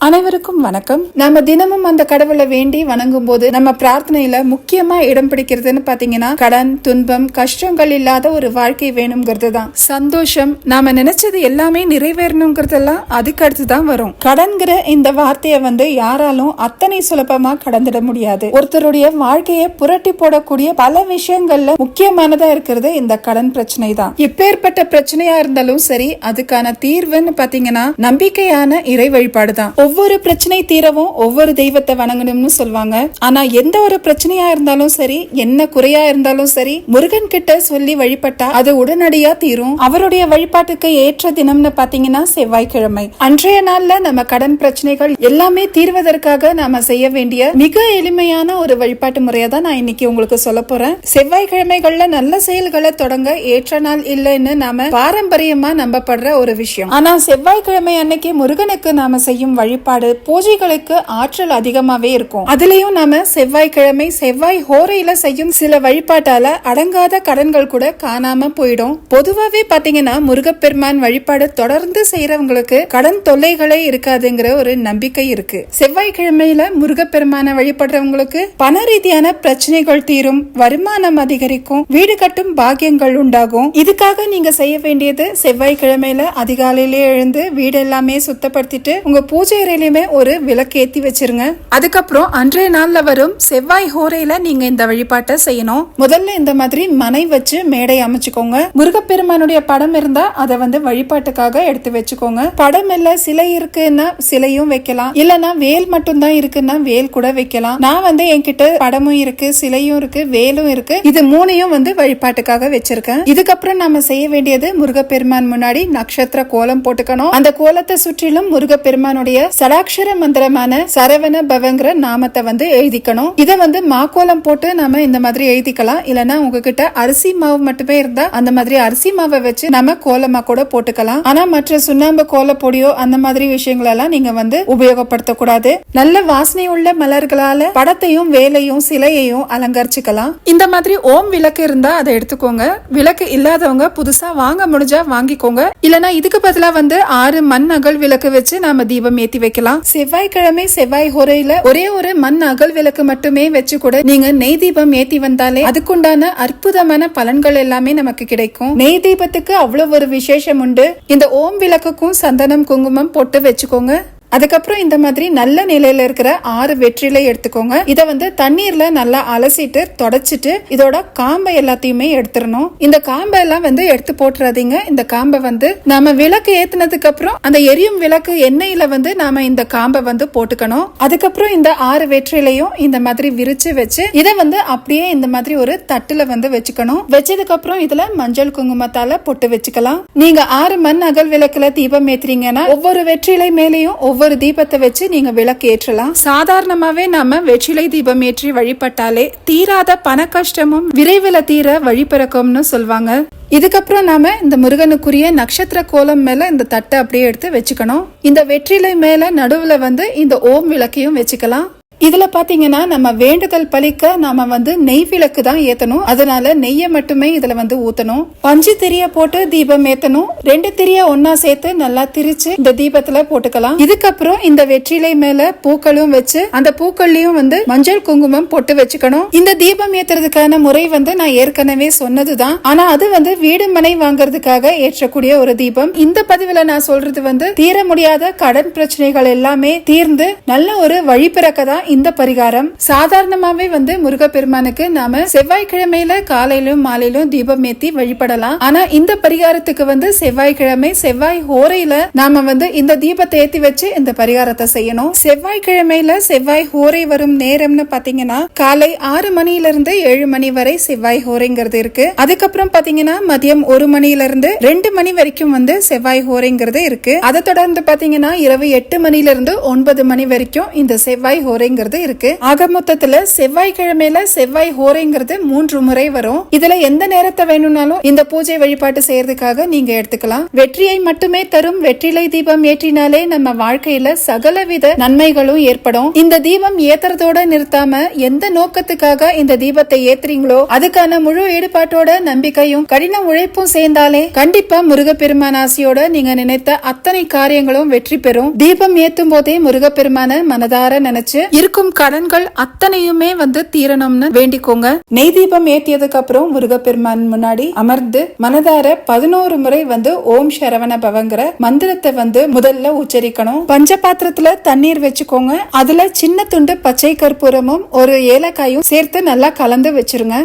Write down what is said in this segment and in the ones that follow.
அனைவருக்கும் வணக்கம். நம்ம தினமும் அந்த கடவுளை வேண்டி வணங்கும் போது நம்ம பிரார்த்தனையில முக்கியமா இடம் பிடிக்கிறதுன்னு பாத்தீங்கன்னா கடன் துன்பம் கஷ்டங்கள் இல்லாத ஒரு வாழ்க்கை வேணுங்கிறது தான் சந்தோஷம் நாம நினைச்சது எல்லாமே நிறைவேறணுங்கிறதெல்லாம் அதுக்கு அடுத்து தான் வரும். கடன்கிற இந்த வார்த்தையை வந்து யாராலும் அத்தனை சுலபமா கடந்துட முடியாது. ஒருத்தருடைய வாழ்க்கையை புரட்டி போடக்கூடிய பல விஷயங்கள்ல முக்கியமானதா இருக்கிறது இந்த கடன் பிரச்சனை தான் எப்பேற்பட்ட பிரச்சனையா இருந்தாலும் சரி அதுக்கான தீர்வுன்னு பாத்தீங்கன்னா நம்பிக்கையான இறை வழிபாடு தான் ஒவ்வொரு பிரச்சனை தீரவும் ஒவ்வொரு தெய்வத்தை வணங்கணும்னு சொல்லுவாங்க ஆனா எந்த ஒரு பிரச்சனையா இருந்தாலும் சரி என்ன குறையா இருந்தாலும் சரி முருகன் கிட்ட சொல்லி வழிபட்டா அது உடனடியா தீரும். அவருடைய வழிபாட்டுக்கு ஏற்ற தினம்னு பாத்தீங்கன்னா செவ்வாய்க்கிழமை. அன்றைய நாள்ல நம்ம கடன் பிரச்சனைகள் எல்லாமே தீர்வதற்காக நாம செய்ய வேண்டிய மிக எளிமையான ஒரு வழிபாட்டு முறையை தான் நான் இன்னைக்கு உங்களுக்கு சொல்ல போறேன். செவ்வாய்க்கிழமைகள்ல நல்ல செயல்களை தொடங்க ஏற்ற நாள் இல்லைன்னு நாம பாரம்பரியமா நம்பப்படுற ஒரு விஷயம். ஆனா செவ்வாய்க்கிழமை அன்னைக்கு முருகனுக்கு நாம செய்யும் வழிபாடு பூஜைகளுக்கு ஆற்றல் அதிகமாவே இருக்கும். அதுலயும் நாம செவ்வாய்க்கிழமை செவ்வாய் ஹோரையில செய்யும் சில வழிபாட்டால அடங்காத கடன்கள் கூட காணாம போயிடும். பொதுவாவே பாத்தீங்கன்னா முருகப்பெருமான் வழிபாடு தொடர்ந்து செய்யறவங்களுக்கு கடன் தொல்லைகளே இருக்காதுங்கிற ஒரு நம்பிக்கை இருக்கு. செவ்வாய்க்கிழமையில முருகப்பெருமான வழிபடுறவங்களுக்கு பண ரீதியான பிரச்சனைகள் தீரும் வருமானம் அதிகரிக்கும் வீடு கட்டும் பாக்கியங்கள் உண்டாகும். இதுக்காக நீங்க செய்ய வேண்டியது செவ்வாய்க்கிழமையில அதிகாலையிலே எழுந்து வீடு எல்லாமே சுத்தப்படுத்திட்டு உங்க பூஜை அறையிலுமே ஒரு விளக்கு ஏத்தி வச்சிருங்க. அதுக்கப்புறம் அன்றைய நாள்ல வரும் செவ்வாய் ஹோரையில நீங்க இந்த வழிபாட்டை செய்யணும். முதல்ல இந்த மாதிரி மனை வச்சு மேடை அமைச்சுக்கோங்க. முருகப்பெருமானுடைய படம் இருந்தா அதை வந்து வழிபாட்டுக்காக எடுத்து வச்சுக்கோங்க. படம் இல்ல சிலை இருக்குன்னா சிலையும் வைக்கலாம். இல்லனா வேல் மட்டும் தான் இருக்குன்னா வேல் கூட வைக்கலாம். நான் வந்து என்கிட்ட படமும் இருக்கு சிலையும் இருக்கு வேலும் இருக்கு. இது மூணையும் வந்து வழிபாட்டுக்காக வச்சிருக்கேன். இதுக்கப்புறம் நாம செய்ய வேண்டியது முருகப்பெருமான் முன்னாடி நட்சத்திர கோலம் போட்டுக்கணும். அந்த கோலத்தை சுற்றிலும் முருகப்பெருமானுடைய சடாட்சர மந்திரமான சரவண பவங்கிற நாமத்தை வந்து எழுதிக்கணும். இதை வந்து மாக்கோலம் போட்டு நாம இந்த மாதிரி எழுதிக்கலாம். இல்லனா உங்ககிட்ட அரிசி மாவு மட்டுமே இருந்தா அந்த மாதிரி அரிசி மாவை வச்சு நம்ம கோலமா கூட போட்டுக்கலாம். ஆனா மற்ற சுண்ணாம்பு கோல பொடியோ அந்த மாதிரி விஷயங்கள் எல்லாம் நீங்க வந்து உபயோகப்படுத்தக்கூடாது. நல்ல வாசனை உள்ள மலர்களால படத்தையும் வேலையும் சிலையையும் அலங்கரிச்சுக்கலாம். இந்த மாதிரி ஓம் விளக்கு இருந்தா அதை எடுத்துக்கோங்க. விளக்கு இல்லாதவங்க புதுசா வாங்க முடிஞ்சா வாங்கிக்கோங்க. இல்லனா இதுக்கு பதிலா வந்து ஆறு மண் அகல் விளக்கு வச்சு நாம தீபம் ஏத்தி வைக்கலாம். செவ்வாய்க்கிழமை செவ்வாய் ஹொரையில ஒரே ஒரு மண் அகல் விளக்கு மட்டுமே வச்சு கூட நீங்க நெய் தீபம் ஏத்தி வந்தாலே அதுக்குண்டான அற்புதமான பலன்கள் எல்லாமே நமக்கு கிடைக்கும். நெய் தீபத்துக்கு அவ்வளவு ஒரு விசேஷம் உண்டு. இந்த ஓம் விளக்குக்கும் சந்தனம் குங்குமம் போட்டு வச்சுக்கோங்க. அதுக்கப்புறம் இந்த மாதிரி நல்ல நிலையில இருக்கிற ஆறு வெற்றிலை எடுத்துக்கோங்க. இத வந்து தண்ணீர்ல நல்லா அலசிட்டு தொடச்சிட்டு இதோட காம்பை எல்லாத்தையுமே எடுத்துடணும். இந்த காம்பை எல்லாம் வந்து எடுத்து போட்டுறாதீங்க. இந்த காம்பை வந்து நாம விளக்கு ஏத்துனதுக்கு அப்புறம் அந்த எரியும் விளக்கு எண்ணெயில வந்து நாம இந்த காம்பை வந்து போட்டுக்கணும். அதுக்கப்புறம் இந்த ஆறு வெற்றிலையும் இந்த மாதிரி விரிச்சு வச்சு இதை வந்து அப்படியே இந்த மாதிரி ஒரு தட்டுல வந்து வச்சுக்கணும். வச்சதுக்கு அப்புறம் இதுல மஞ்சள் குங்குமத்தால பொட்டு வச்சுக்கலாம். நீங்க ஆறு மண் அகல் விளக்குல தீபம் ஏத்துறீங்கன்னா ஒவ்வொரு வெற்றிலை மேலேயும் ஒவ்வொரு தீபத்தை வச்சு நீங்கள் விளக்கு ஏற்றலாம். சாதாரணமாகவே நம்ம வெற்றிலை தீபம் ஏற்றி வழிபட்டாலே தீராத பண கஷ்டமும் விரைவில் தீர வழிபிறக்கும்னு சொல்லுவாங்க இதுக்கப்புறம் நாம இந்த முருகனுக்குரிய நட்சத்திர கோலம் மேல இந்த தட்டை அப்படியே எடுத்து வச்சுக்கணும். இந்த வெற்றிலை மேல நடுவுல வந்து இந்த ஓம் விளக்கையும் வச்சுக்கலாம். இதில் பார்த்தீங்கன்னா நம்ம வேண்டுதல் பழிக்க நாம வந்து நெய் விளக்கு தான் ஏற்றணும் அதனால நெய்யை மட்டுமே இதில் வந்து ஊற்றணும் பஞ்சு திரிய போட்டு தீபம் ஏற்றணும் ரெண்டு திரிய ஒன்னா சேர்த்து நல்லா திரிச்சு இந்த தீபத்துல போட்டுக்கலாம். இதுக்கப்புறம் இந்த வெற்றிலை மேல பூக்களும் வச்சு அந்த பூக்கள்லயும் வந்து மஞ்சள் குங்குமம் போட்டு வச்சுக்கணும். இந்த தீபம் ஏத்துறதுக்கான முறை வந்து நான் ஏற்கனவே சொன்னதுதான். ஆனா அது வந்து வீடு மனை வாங்குறதுக்காக ஏற்றக்கூடிய ஒரு தீபம். இந்த பதிவுல நான் சொல்றது வந்து தீர முடியாத கடன் பிரச்சனைகள் எல்லாமே தீர்ந்து நல்ல ஒரு வழிபிறக்க தான் இந்த பரிகாரம். சாதாரணமாவே வந்து முருகப்பெருமானுக்கு நாம செவ்வாய்க்கிழமையில காலையிலும் மாலையிலும் தீபம் ஏத்தி வழிபடலாம். ஆனா இந்த பரிகாரத்துக்கு வந்து செவ்வாய்க்கிழமை செவ்வாய் ஹோரையில நாம வந்து இந்த தீபத்தை ஏத்தி வச்சு இந்த பரிகாரத்தை செய்யணும். செவ்வாய்க்கிழமையில செவ்வாய் ஹோரை வரும் நேரம்னு பாத்தீங்கன்னா காலை ஆறு மணில இருந்து ஏழு மணி வரை செவ்வாய் ஹோரைங்கிறது இருக்கு. அதுக்கப்புறம் பாத்தீங்கன்னா மதியம் ஒரு மணில இருந்து ரெண்டு மணி வரைக்கும் வந்து செவ்வாய் ஹோரைங்கிறது இருக்கு. அதை தொடர்ந்து பாத்தீங்கன்னா இரவு எட்டு மணில இருந்து ஒன்பது மணி வரைக்கும் இந்த செவ்வாய் ஹோரைங்க ஹோரைங்கிறது இருக்கு. ஆக மொத்தத்துல செவ்வாய்க்கிழமையில செவ்வாய் ஹோரைங்கிறது மூன்று முறை வரும். இதுல எந்த நேரத்தை வேணும்னாலும் இந்த பூஜை வழிபாட்டு செய்யறதுக்காக நீங்க எடுத்துக்கலாம். வெற்றியை மட்டுமே தரும் வெற்றிலை தீபம் ஏற்றினாலே நம்ம வாழ்க்கையில சகலவித நன்மைகளும் ஏற்படும். இந்த தீபம் ஏத்துறதோட நிறுத்தாம எந்த நோக்கத்துக்காக இந்த தீபத்தை ஏத்துறீங்களோ அதுக்கான முழு ஈடுபாட்டோட நம்பிக்கையும் கடின உழைப்பும் சேர்ந்தாலே கண்டிப்பா முருகப்பெருமான் ஆசையோட நீங்க நினைத்த அத்தனை காரியங்களும் வெற்றி பெறும். தீபம் ஏத்தும் போதே முருகப்பெருமான மனதார நினைச்சு இருக்கும் கடன்கள் அத்தனையுமே வந்து தீரணும்னு வேண்டிக்கோங்க. நெய் தீபம் ஏத்தியதுக்கு அப்புறம் முருகப்பெருமான் முன்னாடி அமர்ந்து மனதார பதினோரு முறை வந்து ஓம் சரவண பவங்கிற மந்திரத்தை வந்து முதல்ல உச்சரிக்கணும். பஞ்ச பாத்திரத்துல தண்ணீர் வச்சுக்கோங்க. அதுல சின்ன துண்டு பச்சை கற்பூரமும் ஒரு ஏலக்காயும் சேர்த்து நல்லா கலந்து வச்சிருங்க.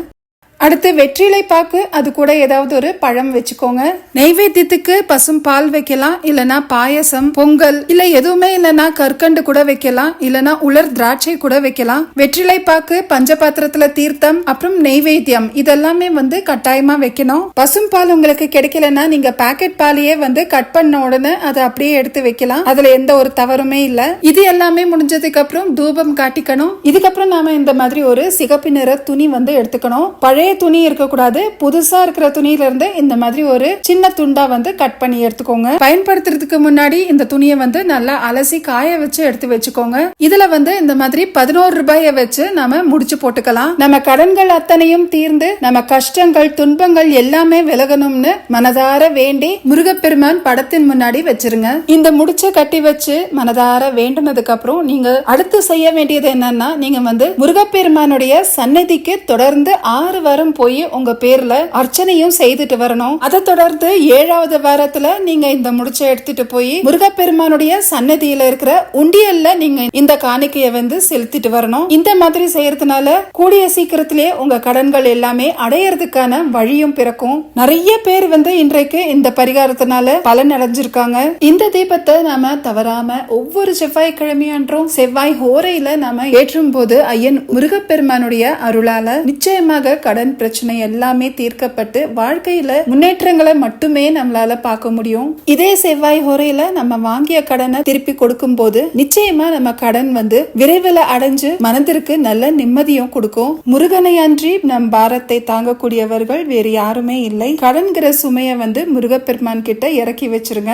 அடுத்து வெற்றிலை பாக்கு அது கூட ஏதாவது ஒரு பழம் வச்சுக்கோங்க. நெய்வேத்தியத்துக்கு பசும் பால் வைக்கலாம் இல்லனா பாயசம் பொங்கல் இல்ல எதுவுமே இல்லனா கற்கண்டு கூட வைக்கலாம் இல்லனா உலர் திராட்சை கூட வைக்கலாம். வெற்றிலை பாக்கு பஞ்சபாத்திரத்துல தீர்த்தம் அப்புறம் நெய்வேத்தியம் இதெல்லாமே வந்து கட்டாயமா வைக்கணும். பசும் பால் உங்களுக்கு கிடைக்கலன்னா நீங்க பாக்கெட் பாலையே வந்து கட் பண்ண உடனே அதை அப்படியே எடுத்து வைக்கலாம். அதுல எந்த ஒரு தவறுமே இல்ல. இது எல்லாமே முடிஞ்சதுக்கு அப்புறம் தூபம் காட்டிக்கணும். இதுக்கப்புறம் நாம இந்த மாதிரி ஒரு சிகப்பு நிற துணி வந்து எடுத்துக்கணும். பழைய துணி இருக்கக்கூடாது. புதுசா இருக்கிற துணியில இருந்து இந்த மாதிரி ஒரு சின்ன துண்டா வந்து கட் பண்ணி எடுத்துக்கோங்க. பயன்படுத்துறதுக்கு முன்னாடி இந்த துணியை வந்து நல்லா அலசி காய வச்சு எடுத்து வச்சுக்கோங்க. இதுல வந்து இந்த மாதிரி பதினோரு ரூபாய வச்சு நாம முடிச்சு போட்டுக்கலாம். நம்ம கடன்கள் அத்தனையும் தீர்ந்து நம்ம கஷ்டங்கள் துன்பங்கள் எல்லாமே விலகணும்னு மனதார வேண்டி முருகப்பெருமான் படத்தின் முன்னாடி வச்சிருங்க. இந்த முடிச்ச கட்டி வச்சு மனதார வேண்டினதுக்கு அப்புறம் நீங்க அடுத்து செய்ய வேண்டியது என்னன்னா நீங்க வந்து முருகப்பெருமானுடைய சன்னதிக்கு தொடர்ந்து ஆறு வாரம் போய் உங்க பேர்ல அர்ச்சனையும் செய்துட்டு வரணும். அதை தொடர்ந்து ஏழாவது வாரத்துல நீங்க இந்த முடிச்ச எடுத்துட்டு போய் முருகப்பெருமானுடைய சன்னதியில இருக்கிற உண்டியல்ல நீங்க இந்த காணிக்கைய வந்து செலுத்திட்டு வரணும். இந்த மாதிரி செய்யறதுனால கூடிய சீக்கிரத்திலே உங்க கடன்கள் எல்லாமே அடையறதுக்கான வழியும் பிறக்கும். நிறைய பேர் வந்து இன்றைக்கு இந்த பரிகாரத்தினால பலன் அடைஞ்சிருக்காங்க. இந்த தீபத்தை நாம தவறாம ஒவ்வொரு செவ்வாய்க்கிழமையன்றும் செவ்வாய் ஹோரையில நாம ஏற்றும் போது ஐயன் முருகப்பெருமானுடைய அருளால நிச்சயமாக கடன் பிரச்சனை எல்லாமே தீர்க்கப்பட்டு வாழ்க்கையில முன்னேற்றங்களை மட்டுமே நம்மளால பார்க்க முடியும். இதே செவ்வாய் ஹோரையில நம்ம வாங்கிய கடனை திருப்பி கொடுக்கும் போது நிச்சயமா நம்ம கடன் வந்து விரைவில் அடைஞ்சு மனதிற்கு நல்ல நிம்மதியும் கொடுக்கும். முருகனை அன்றி நம் பாரத்தை தாங்கக்கூடியவர்கள் வேறு யாருமே இல்லை. கடன்கிற சுமையை வந்து முருகப்பெருமான் கிட்ட இறக்கி வச்சிருங்க.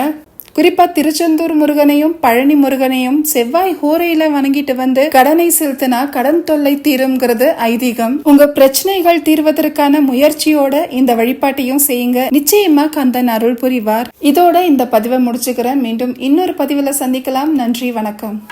குறிப்பா திருச்செந்தூர் முருகனையும் பழனி முருகனையும் செவ்வாய் ஹோரையில வணங்கிட்டு வந்து கடனை செலுத்தினா கடன் தொல்லை தீரும்ங்கிறது ஐதீகம். உங்க பிரச்சனைகள் தீர்வதற்கான முயற்சியோட இந்த வழிபாட்டையும் செய்யுங்க. நிச்சயமா கந்தன் அருள் புரிவார். இதோட இந்த பதிவை முடிச்சுக்கிறேன். மீண்டும் இன்னொரு பதிவுல சந்திக்கலாம். நன்றி வணக்கம்.